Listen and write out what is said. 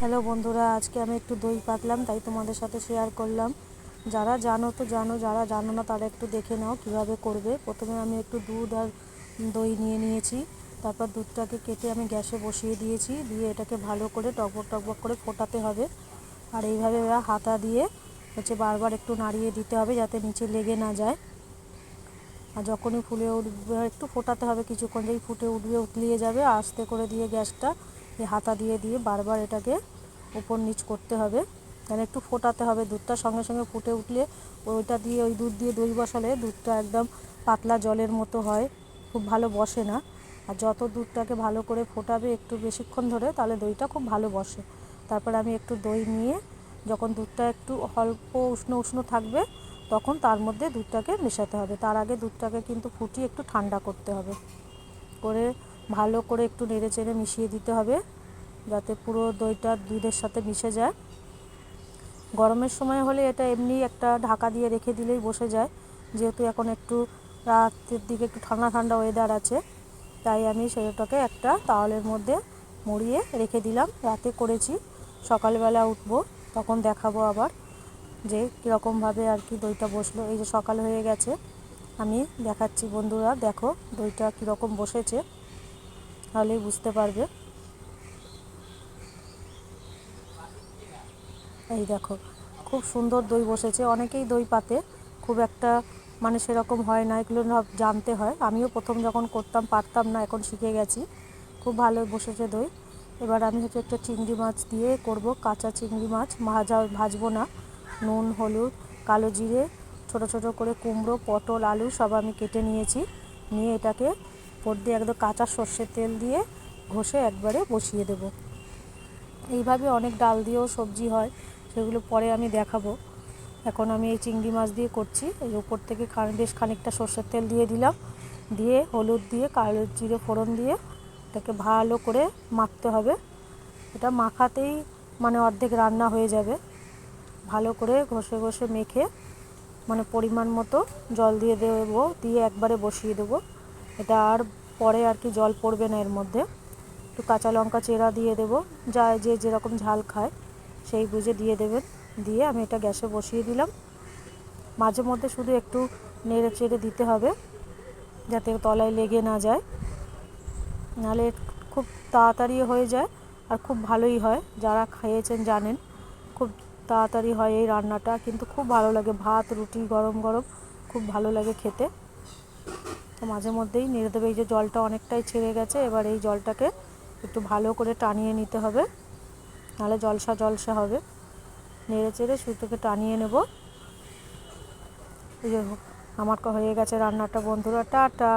Hello বন্ধুরা, আজকে আমি একটু দই পাতলাম তাই তোমাদের সাথে শেয়ার করলাম। যারা জানো তো জানো, যারা জানো না তারা একটু দেখে নাও কীভাবে করবে। প্রথমে আমি একটু দুধ আর দই নিয়ে নিয়েছি, তারপর দুধটাকে কেটে আমি গ্যাসে বসিয়ে দিয়েছি, দিয়ে এটাকে ভালো করে টকবক টকবক করে ফোটাতে হবে। আর এইভাবে ওরা হাতা দিয়ে হচ্ছে বারবার একটু নাড়িয়ে দিতে হবে যাতে নিচে লেগে না যায়। আর যখনই ফুলে উঠবে, একটু ফোটাতে হবে, কিছুক্ষণ যেই ফুটে উঠবে, উতলিয়ে যাবে, আস্তে করে দিয়ে গ্যাসটা এই হাতা দিয়ে দিয়ে বারবার এটাকে উপর নিচ করতে হবে। যেন একটু ফোটাতে হবে, দুধটা সঙ্গে সঙ্গে ফুটে উঠলে ওইটা দিয়ে, ওই দুধ দিয়ে দই বসালে দুধটা একদম পাতলা জলের মতো হয়, খুব ভালো বসে না। আর যত দুধটাকে ভালো করে ফোটাবে একটু বেশিক্ষণ ধরে তাহলে দইটা খুব ভালো বসে। তারপর আমি একটু দই নিয়ে যখন দুধটা একটু অল্প উষ্ণ উষ্ণ থাকবে তখন তার মধ্যে দুধটাকে মেশাতে হবে। তার আগে দুধটাকে কিন্তু ফুটিয়ে একটু ঠান্ডা করতে হবে। করে ভালো করে একটু নেড়ে চেড়ে মিশিয়ে দিতে হবে, যাতে পুরো দইটা দুধের সাথে মিশে যায়। গরমের সময় হলে এটা এমনি একটা ঢাকা দিয়ে রেখে দিলেই বসে যায়, যেহেতু এখন একটু রাতের দিকে একটু ঠান্ডা ঠান্ডা ওয়েদার আছে, তাই আমি সেটাকে একটা তাওয়ালের মধ্যে মুড়িয়ে রেখে দিলাম। রাতে করেছি, সকালবেলা উঠবো, তখন দেখাবো আবার যে কীরকমভাবে আর কি দইটা বসল। এই যে সকাল হয়ে গেছে, আমি দেখাচ্ছি বন্ধুরা, দেখো দইটা কীরকম বসেছে। তাহলেই বুঝতে পারবে। এই দেখো, খুব সুন্দর দই বসেছে। অনেকেই দই পাতে, খুব একটা মানে সেরকম হয় না, এগুলো সব জানতে হয়। আমিও প্রথম যখন করতাম, পারতাম না, এখন শিখে গেছি। খুব ভালো বসেছে দই। এবার আমি হচ্ছে একটা চিংড়ি মাছ দিয়ে করব, কাঁচা চিংড়ি মাছ। ভাজা, ভাজবো না। নুন, হলুদ, কালো জিরে, ছোট ছোট করে কুমড়ো, পটল, আলু সব আমি কেটে নিয়েছি। নিয়ে এটাকে পর দিয়ে একদম কাঁচা সর্ষের তেল দিয়ে ঘষে একবারে বসিয়ে দেব। এইভাবে অনেক ডাল দিয়েও সবজি হয়, সেগুলো পরে আমি দেখাবো। এখন আমি এই চিংড়ি মাছ দিয়ে করছি। এই উপর থেকে বেশ খানিকটা সর্ষের তেল দিয়ে দিলাম। দিয়ে হলুদ দিয়ে কালো জিরে ফোড়ন দিয়ে এটাকে ভালো করে মাখতে হবে। এটা মাখাতেই মানে অর্ধেক রান্না হয়ে যাবে। ভালো করে ঘষে ঘষে মেখে মানে পরিমাণ মতো জল দিয়ে দেবো, দিয়ে একবারে বসিয়ে দেবো। এটা আর পরে আর কি জল পড়বে না এর মধ্যে। একটু কাঁচা লঙ্কা চেরা দিয়ে দেবো। যা যে যেরকম ঝাল খায় সেই বুঝে দিয়ে দেবেন। দিয়ে আমি এটা গ্যাসে বসিয়ে দিলাম। মাঝে মধ্যে শুধু একটু নেড়ে চেড়ে দিতে হবে, যাতে তলায় লেগে না যায়। নাহলে খুব তাড়াতাড়ি হয়ে যায় আর খুব ভালোই হয়। যারা খেয়েছেন জানেন, খুব তাড়াতাড়ি হয় এই রান্নাটা। কিন্তু খুব ভালো লাগে। ভাত, রুটি গরম গরম খুব ভালো লাগে খেতে। তো মাঝে মধ্যেই নেড়ে দেবে এই যে জলটা অনেকটাই ছেড়ে গেছে, এবার এই জলটাকে একটু ভালো করে টানিয়ে নিতে হবে। নাহলে জলসা জলসা হবে। নেড়ে চেড়ে সুতোকে টানিয়ে নেব। এই যে আমার হয়ে গেছে রান্নাটা। বন্ধুরা, টাটা।